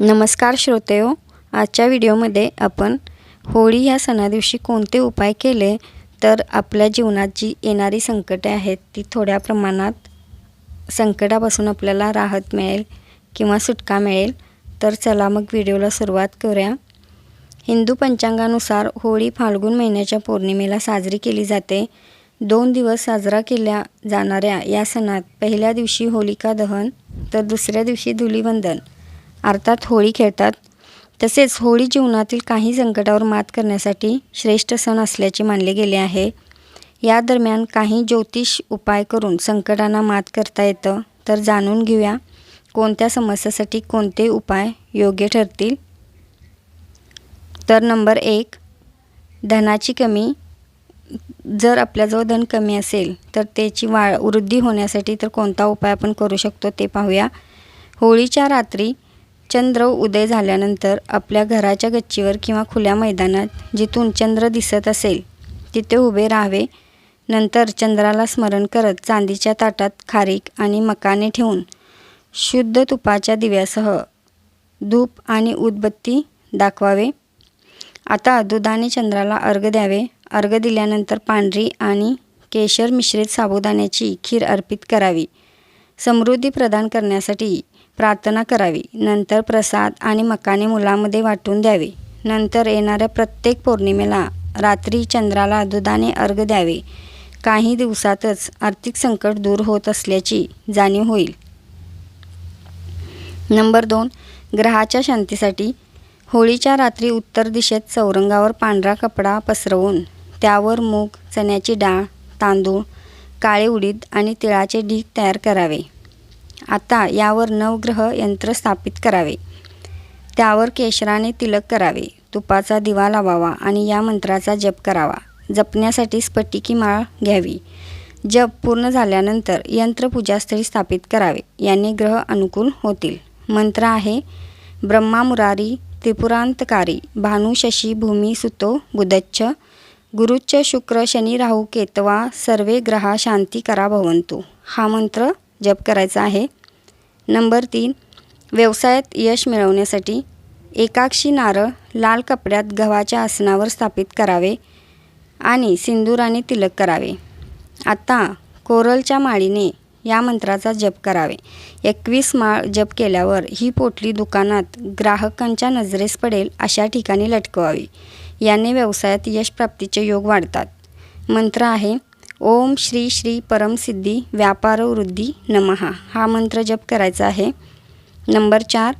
नमस्कार श्रोतेहो आजच्या व्हिडिओमध्ये आपण होळी ह्या सणादिवशी कोणते उपाय केले तर आपल्या जीवनात जी येणारी संकटे आहेत ती थोड्या प्रमाणात संकटापासून आपल्याला राहत मिळेल किंवा सुटका मिळेल. तर चला मग व्हिडिओला सुरुवात करूया. हिंदू पंचांगानुसार होळी फाल्गुन महिन्याच्या पौर्णिमेला साजरी केली जाते. दोन दिवस साजरा केल्या जाणाऱ्या या सणात पहिल्या दिवशी होलिका दहन तर दुसऱ्या दिवशी धुलीवंदन. अर्थात होळी खेळतात. तसेच होळी जीवनातील काही संकटावर मात करण्यासाठी श्रेष्ठ सण असल्याचे मानले गेले आहे. या दरम्यान काही ज्योतिष उपाय करून संकटांना मात करता येतं तर जाणून घेऊया कोणत्या समस्यासाठी कोणते उपाय योग्य ठरतील. तर नंबर एक धनाची कमी. जर आपल्याजवळ धन कमी असेल तर त्याची वा वृद्धी होण्यासाठी तर कोणता उपाय आपण करू शकतो ते पाहूया. होळीच्या रात्री चंद्र उदय झाल्यानंतर आपल्या घराच्या गच्चीवर किंवा खुल्या मैदानात जिथून चंद्र दिसत असेल तिथे उभे राहावे. नंतर चंद्राला स्मरण करत चांदीच्या ताटात खारीक आणि मकाने ठेवून शुद्ध तुपाच्या दिव्यासह धूप आणि उदबत्ती दाखवावे. आता दुधाने चंद्राला अर्घ द्यावे. अर्घ दिल्यानंतर पांढरी आणि केशर मिश्रित साबुदाण्याची खीर अर्पित करावी. समृद्धी प्रदान करण्यासाठी प्रार्थना करावी. नंतर प्रसाद आणि मकाने मुलामध्ये वाटून द्यावे. नंतर येणाऱ्या प्रत्येक पौर्णिमेला रात्री चंद्राला दुधाने अर्घ द्यावे. काही दिवसातच आर्थिक संकट दूर होत असल्याची जाणीव होईल. नंबर दोन. ग्रहाच्या शांतीसाठी होळीच्या रात्री उत्तर दिशेत चौरंगावर पांढरा कपडा पसरवून त्यावर मूग चण्याची डाळ तांदूळ काळे उडीद आणि तिळाचे ढीग तयार करावे. आता यावर नवग्रह यंत्र स्थापित करावे. त्यावर केशराने तिलक करावे. तुपाचा दिवा लावावा आणि या मंत्राचा जप करावा. जपण्यासाठी स्फटिकी माळ घ्यावी. जप पूर्ण झाल्यानंतर यंत्र पूजास्थळी स्थापित करावे. याने ग्रह अनुकूल होतील. मंत्र आहे ब्रह्मा मुरारी त्रिपुरांतकारी भानु शशी भूमी सुतो बुधच्च गुरुच्च शुक्र शनी राहू केतवा सर्वे ग्रहा शांती करा भवंतु हा मंत्र जप करायचा आहे. नंबर तीन व्यवसायात यश मिळवण्यासाठी एकाक्षी नारळ लाल कपड्यात गव्हाच्या आसनावर स्थापित करावे आणि सिंदुराने तिलक करावे. आता कोरलच्या माळीने या मंत्राचा जप करावे. एकवीस माळ जप केल्यावर ही पोटली दुकानात ग्राहकांच्या नजरेस पडेल अशा ठिकाणी लटकवावी. याने व्यवसायात यश प्राप्तीचे योग वाढतात. मंत्र आहे ओम श्री श्री परमसिद्धी व्यापार वृद्धी नमहा हा मंत्र जप करायचा आहे. नंबर चार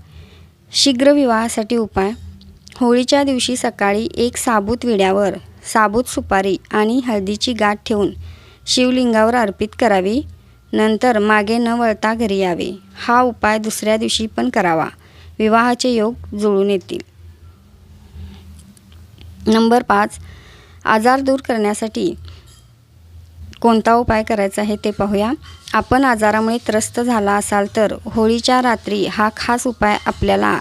शीघ्र विवाहासाठी उपाय. होळीच्या दिवशी सकाळी एक साबूत विड्यावर साबूत सुपारी आणि हळदीची गाठ ठेवून शिवलिंगावर अर्पित करावी. नंतर मागे न वळता घरी यावे. हा उपाय दुसऱ्या दिवशी पण करावा. विवाहाचे योग जुळून येतील. नंबर पाच आजार दूर करण्यासाठी कोणता उपाय करायचा आहे ते पाहूया. आपण आजारामुळे त्रस्त झाला असाल तर होळीच्या रात्री हा खास उपाय आपल्याला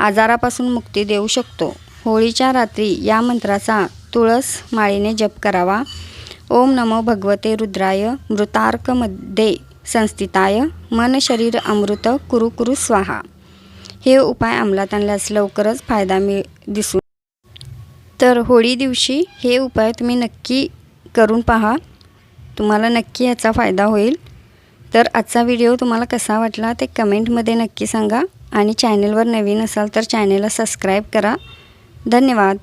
आजारापासून मुक्ती देऊ शकतो. होळीच्या रात्री या मंत्राचा तुळस माळीने जप करावा. ओम नमो भगवते रुद्राय मृतार्कमध्ये संस्थिताय मन शरीर अमृत कुरु कुरु स्वाहा. हे उपाय अंमलात आणल्यास लवकरच फायदा मिळ दिसून तर होळी दिवशी हे उपाय तुम्ही नक्की करून पहा. तुम्हाला नक्की याचा फायदा होईल. तर आजचा व्हिडिओ तुम्हाला कसा वाटला ते कमेंटमध्ये नक्की सांगा. आणि चॅनलवर नवीन असाल तर चॅनेलला सबस्क्राईब करा. धन्यवाद.